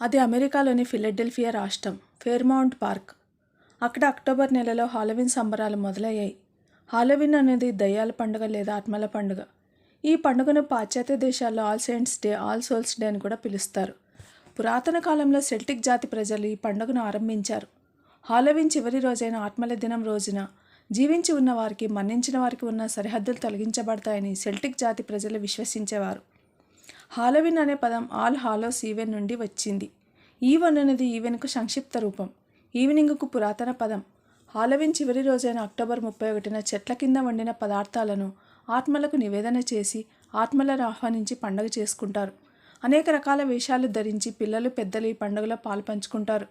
అది అమెరికాలోని ఫిలడెల్ఫియా రాష్ట్రం ఫేర్మౌంట్ పార్క్. అక్కడ అక్టోబర్ నెలలో హాలోవిన్ సంబరాలు మొదలయ్యాయి. హాలోవిన్ అనేది దయ్యాల పండుగ లేదా ఆత్మల పండుగ. ఈ పండుగను పాశ్చాత్య దేశాల్లో All Saints Day All Souls Day అని కూడా పిలుస్తారు. పురాతన కాలంలో సెల్టిక్ జాతి ప్రజలు ఈ పండుగను ఆరంభించారు. హాలోవిన్ చివరి రోజైన ఆత్మల దినం రోజున జీవించి ఉన్న వారికి మరణించిన వారికి ఉన్న సరిహద్దులు తొలగించబడతాయని సెల్టిక్ జాతి ప్రజలు విశ్వసించేవారు. హాలోవిన్ అనే పదం ఆల్ హాలోస్ ఈవెన్ నుండి వచ్చింది. ఈవెన్ అనేది ఈవెన్కు సంక్షిప్త రూపం. ఈవినింగ్కు పురాతన పదం. హాలోవిన్ చివరి రోజైన అక్టోబర్ ముప్పై ఒకటిన చెట్ల కింద వండిన పదార్థాలను ఆత్మలకు నివేదన చేసి ఆత్మలను ఆహ్వానించి పండగ చేసుకుంటారు. అనేక రకాల వేషాలు ధరించి పిల్లలు పెద్దలు ఈ పండుగలో పాలు పంచుకుంటారు.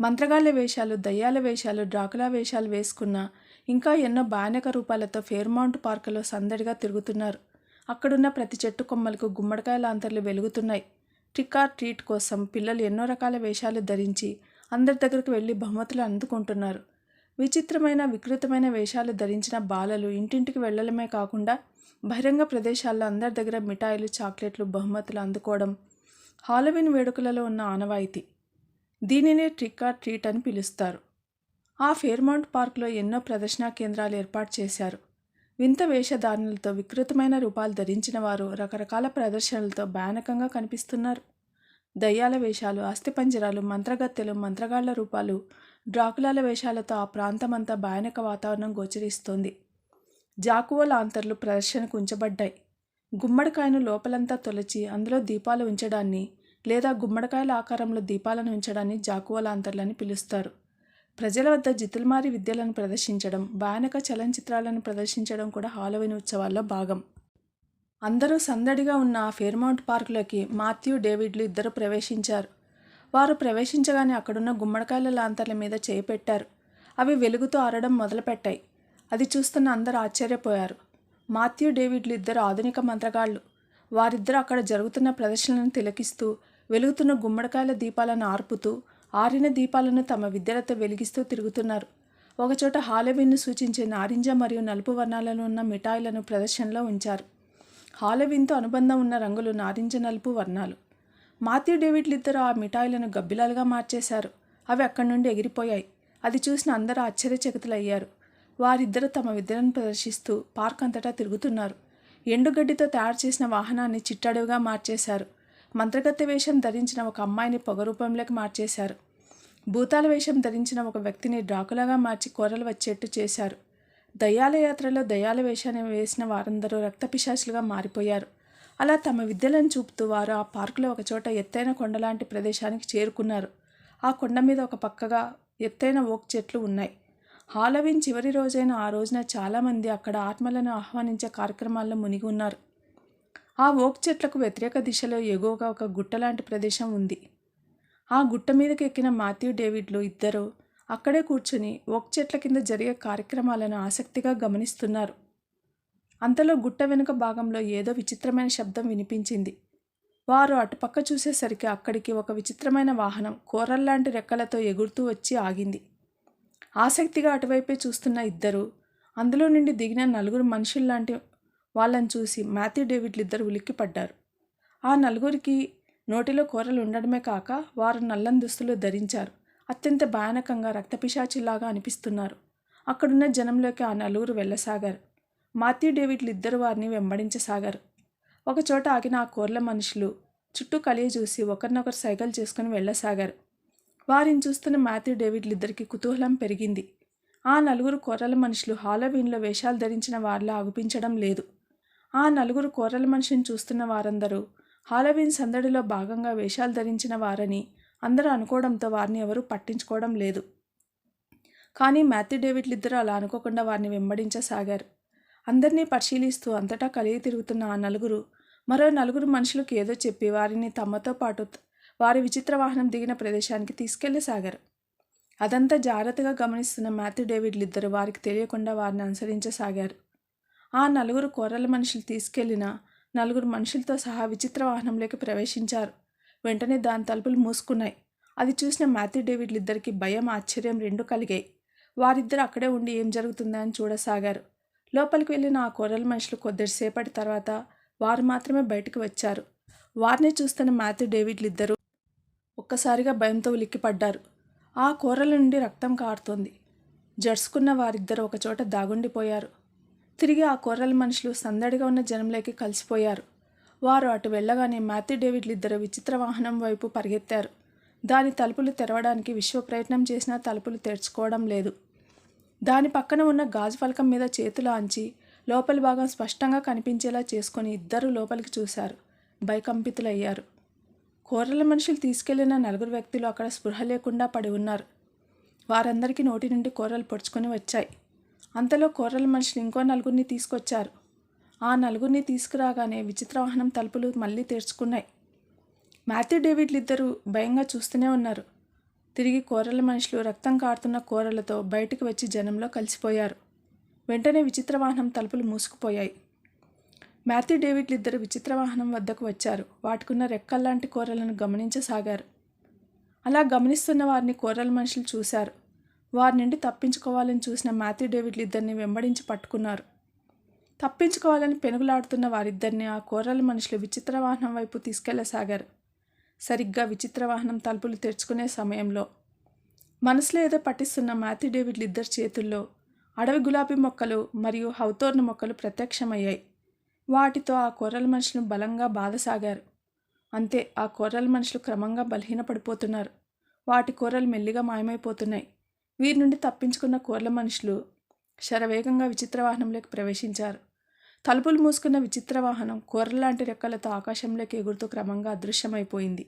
మంత్రగాళ్ళ వేషాలు దయ్యాల వేషాలు డ్రాకులా వేషాలు వేసుకున్న ఇంకా ఎన్నో భయానక రూపాలతో ఫేర్మౌంట్ పార్కులో సందడిగా తిరుగుతున్నారు. అక్కడున్న ప్రతి చెట్టు కొమ్మలకు గుమ్మడికాయ లాంతర్లు వెలుగుతున్నాయి. ట్రిక్ ఆర్ ట్రీట్ కోసం పిల్లలు ఎన్నో రకాల వేషాలు ధరించి అందరి దగ్గరకు వెళ్ళి బహుమతులు అందుకుంటున్నారు. విచిత్రమైన వికృతమైన వేషాలు ధరించిన బాలలు ఇంటింటికి వెళ్ళడమే కాకుండా బహిరంగ ప్రదేశాల్లో అందరి దగ్గర మిఠాయిలు చాక్లెట్లు బహుమతులు అందుకోవడం హాలోవిన్ వేడుకలలో ఉన్న ఆనవాయితీ. దీనినే ట్రిక్ ఆర్ ట్రీట్ అని పిలుస్తారు. ఆ ఫేర్మౌంట్ పార్క్లో ఎన్నో ప్రదర్శనా కేంద్రాలు ఏర్పాటు చేశారు. వింత వేషధారణలతో వికృతమైన రూపాలు ధరించిన వారు రకరకాల ప్రదర్శనలతో భయానకంగా కనిపిస్తున్నారు. దయ్యాల వేషాలు అస్థిపంజరాలు మంత్రగత్తెలు మంత్రగాళ్ళ రూపాలు డ్రాకులాల వేషాలతో ఆ ప్రాంతమంతా భయానక వాతావరణం గోచరిస్తోంది. జాకువ లాంతర్లు ప్రదర్శనకు ఉంచబడ్డాయి. గుమ్మడికాయను లోపలంతా తొలచి అందులో దీపాలు ఉంచడాన్ని లేదా గుమ్మడికాయల ఆకారంలో దీపాలను ఉంచడాన్ని జాకువ లాంతర్లని పిలుస్తారు. ప్రజల వద్ద జితుల్మారి విద్యలను ప్రదర్శించడం భయానక చలనచిత్రాలను ప్రదర్శించడం కూడా హాలోవిన్ ఉత్సవాల్లో భాగం. అందరూ సందడిగా ఉన్న ఆ ఫేర్మౌంట్ పార్కులోకి మాథ్యూ డేవిడ్లు ఇద్దరు ప్రవేశించారు. వారు ప్రవేశించగానే అక్కడున్న గుమ్మడికాయల లాంతర్ల మీద చేపెట్టారు అవి వెలుగుతూ ఆరడం మొదలుపెట్టాయి. అది చూస్తున్న అందరూ ఆశ్చర్యపోయారు. మాథ్యూ డేవిడ్లు ఇద్దరు ఆధునిక మంత్రగాళ్ళు. వారిద్దరూ అక్కడ జరుగుతున్న ప్రదర్శనలను తిలకిస్తూ వెలుగుతున్న గుమ్మడికాయల దీపాలను ఆర్పుతూ ఆరిన దీపాలను తమ విద్యలతో వెలిగిస్తూ తిరుగుతున్నారు. ఒకచోట హాలోవిన్ను సూచించే నారింజ మరియు నలుపు వర్ణాలను ఉన్న మిఠాయిలను ప్రదర్శనలో ఉంచారు. హాలోవిన్తో అనుబంధం ఉన్న రంగులు నారింజ నలుపు వర్ణాలు. మాథ్యూ డేవిడ్లు ఇద్దరు ఆ మిఠాయిలను గబ్బిలాలుగా మార్చేశారు. అవి అక్కడి నుండి ఎగిరిపోయాయి. అది చూసిన అందరూ ఆశ్చర్యచకితులయ్యారు. వారిద్దరూ తమ విద్యలను ప్రదర్శిస్తూ పార్క్ అంతటా తిరుగుతున్నారు. ఎండుగడ్డితో తయారు చేసిన వాహనాన్ని చిట్టడుగా మార్చేశారు. మంత్రగత్తె వేషం ధరించిన ఒక అమ్మాయిని పొగరూపంలోకి మార్చేశారు. భూతాల వేషం ధరించిన ఒక వ్యక్తిని డ్రాకులాగా మార్చి కూరలు వచ్చేట్టు చేశారు. దయ్యాల యాత్రలో దయ్యాల వేషాన్ని వేసిన వారందరూ రక్తపిశాచులుగా మారిపోయారు. అలా తమ విద్యలను చూపుతూ వారు ఆ పార్కులో ఒక చోట ఎత్తైన కొండలాంటి ప్రదేశానికి చేరుకున్నారు. ఆ కొండ మీద ఒక పక్కగా ఎత్తైన ఓక్ చెట్లు ఉన్నాయి. హాలోవిన్ చివరి రోజైన ఆ రోజున చాలామంది అక్కడ ఆత్మలను ఆహ్వానించే కార్యక్రమాల్లో మునిగి ఉన్నారు. ఆ ఓక్ చెట్లకు వ్యతిరేక దిశలో ఎగువగా ఒక గుట్టలాంటి ప్రదేశం ఉంది. ఆ గుట్ట మీదకి ఎక్కిన మాథ్యూ డేవిడ్లు ఇద్దరు అక్కడే కూర్చొని ఓక్ చెట్ల కింద జరిగే కార్యక్రమాలను ఆసక్తిగా గమనిస్తున్నారు. అంతలో గుట్ట వెనుక భాగంలో ఏదో విచిత్రమైన శబ్దం వినిపించింది. వారు అటుపక్క చూసేసరికి అక్కడికి ఒక విచిత్రమైన వాహనం కూరల్లాంటి రెక్కలతో ఎగురుతూ వచ్చి ఆగింది. ఆసక్తిగా అటువైపే చూస్తున్న ఇద్దరు అందులో నుండి దిగిన నలుగురు మనుషుల్లాంటి వాళ్ళని చూసి మాథ్యూ డేవిడ్లు ఇద్దరు ఉలిక్కిపడ్డారు. ఆ నలుగురికి నోటిలో కూరలు ఉండడమే కాక వారు నల్లని దుస్తులు ధరించారు. అత్యంత భయానకంగా రక్తపిశాచిలాగా అనిపిస్తున్నారు. అక్కడున్న జనంలోకి ఆ నలుగురు వెళ్ళసాగారు. మాథ్యూ డేవిడ్లు ఇద్దరు వారిని వెంబడించసాగారు. ఒకచోట ఆగిన ఆ కూరల మనుషులు చుట్టూ కలియ చూసి ఒకరినొకరు సైకిల్ చేసుకుని వెళ్ళసాగారు. వారిని చూస్తున్న మాథ్యూ డేవిడ్లు ఇద్దరికి కుతూహలం పెరిగింది. ఆ నలుగురు కూరల మనుషులు హాలోవీన్లో వేషాలు ధరించిన వారిలా అగుపించడం లేదు. ఆ నలుగురు కోరల మనిషిని చూస్తున్న వారందరూ హాలోవీన్ సందడిలో భాగంగా వేషాలు ధరించిన వారని అందరూ అనుకోవడంతో వారిని ఎవరూ పట్టించుకోవడం లేదు. కానీ మ్యాథ్యూ డేవిడ్లు ఇద్దరు అలా అనుకోకుండా వారిని వెంబడించసాగారు. అందరినీ పరిశీలిస్తూ అంతటా కలిగి తిరుగుతున్న ఆ నలుగురు మరో నలుగురు మనుషులకు ఏదో చెప్పి వారిని తమతో పాటు వారి విచిత్ర వాహనం దిగిన ప్రదేశానికి తీసుకెళ్ళసాగారు. అదంతా జాగ్రత్తగా గమనిస్తున్న మ్యాథ్యూ డేవిడ్లు ఇద్దరు వారికి తెలియకుండా వారిని అనుసరించసాగారు. ఆ నలుగురు కూరల మనుషులు తీసుకెళ్ళిన నలుగురు మనుషులతో సహా విచిత్ర వాహనంలోకి ప్రవేశించారు. వెంటనే దాని తలుపులు మూసుకున్నాయి. అది చూసిన మాథ్యూ డేవిడ్లు ఇద్దరికి భయం ఆశ్చర్యం రెండు కలిగాయి. వారిద్దరు అక్కడే ఉండి ఏం జరుగుతుందా అని చూడసాగారు. లోపలికి వెళ్ళిన ఆ కూరల మనుషులు కొద్దిసేపటి తర్వాత వారు మాత్రమే బయటకు వచ్చారు. వారిని చూస్తున్న మాథ్యూ డేవిడ్లు ఇద్దరు ఒక్కసారిగా భయంతో ఉలిక్కిపడ్డారు. ఆ కూరల నుండి రక్తం కారుతోంది. జడుసుకున్న వారిద్దరూ ఒకచోట దాగుండిపోయారు. తిరిగి ఆ కొర్రల మనుషులు సందడిగా ఉన్న జనంలోకి కలిసిపోయారు. వారు అటు వెళ్ళగానే మ్యాథ్యూ డేవిడ్లు ఇద్దరు విచిత్ర వాహనం వైపు పరిగెత్తారు. దాని తలుపులు తెరవడానికి విశ్వ ప్రయత్నం చేసినా తలుపులు తెరుచుకోవడం లేదు. దాని పక్కన ఉన్న గాజు ఫలకం మీద చేతులు ఆంచి లోపలి భాగం స్పష్టంగా కనిపించేలా చేసుకొని ఇద్దరూ లోపలికి చూశారు. భయకంపితులయ్యారు. కూరల మనుషులు తీసుకెళ్ళిన నలుగురు వ్యక్తులు అక్కడ స్పృహ లేకుండా పడి ఉన్నారు. వారందరికీ నోటి నుండి కూరలు పొడుచుకొని వచ్చాయి. అంతలో కూరల మనుషులు ఇంకో నలుగురిని తీసుకొచ్చారు. ఆ నలుగురిని తీసుకురాగానే విచిత్ర వాహనం తలుపులు మళ్ళీ తెరుచుకున్నాయి. మాథ్యూ డేవిడ్లు ఇద్దరు భయంగా చూస్తూనే ఉన్నారు. తిరిగి కూరల మనుషులు రక్తం కారుతున్న కూరలతో బయటకు వచ్చి జనంలో కలిసిపోయారు. వెంటనే విచిత్ర వాహనం తలుపులు మూసుకుపోయాయి. మాథ్యూ డేవిడ్లు ఇద్దరు విచిత్ర వాహనం వద్దకు వచ్చారు. వాటికున్న రెక్కల్లాంటి కూరలను గమనించసాగారు. అలా గమనిస్తున్న వారిని కూరల మనుషులు చూశారు. వారి నుండి తప్పించుకోవాలని చూసిన మాథ్యూ డేవిడ్లు ఇద్దరిని వెంబడించి పట్టుకున్నారు. తప్పించుకోవాలని పెనుగులాడుతున్న వారిద్దరిని ఆ కూరల మనుషులు విచిత్ర వాహనం వైపు తీసుకెళ్ళసాగారు. సరిగ్గా విచిత్ర వాహనం తలుపులు తెరుచుకునే సమయంలో మనసులో ఏదో పట్టిస్తున్న మాథ్యూ డేవిడ్లు ఇద్దరి చేతుల్లో అడవి గులాబీ మొక్కలు మరియు హౌతోర్న మొక్కలు ప్రత్యక్షమయ్యాయి. వాటితో ఆ కూరల మనుషులు బలంగా బాధసాగారు. అంతే ఆ కూరల మనుషులు క్రమంగా బలహీనపడిపోతున్నారు. వాటి కూరలు మెల్లిగా మాయమైపోతున్నాయి. వీరి నుండి తప్పించుకున్న కోర్ల మనుషులు శరవేగంగా విచిత్ర వాహనంలోకి ప్రవేశించారు. తలుపులు మూసుకున్న విచిత్ర వాహనం కూరలాంటి రెక్కలతో ఆకాశంలోకి ఎగురుతూ క్రమంగా అదృశ్యమైపోయింది.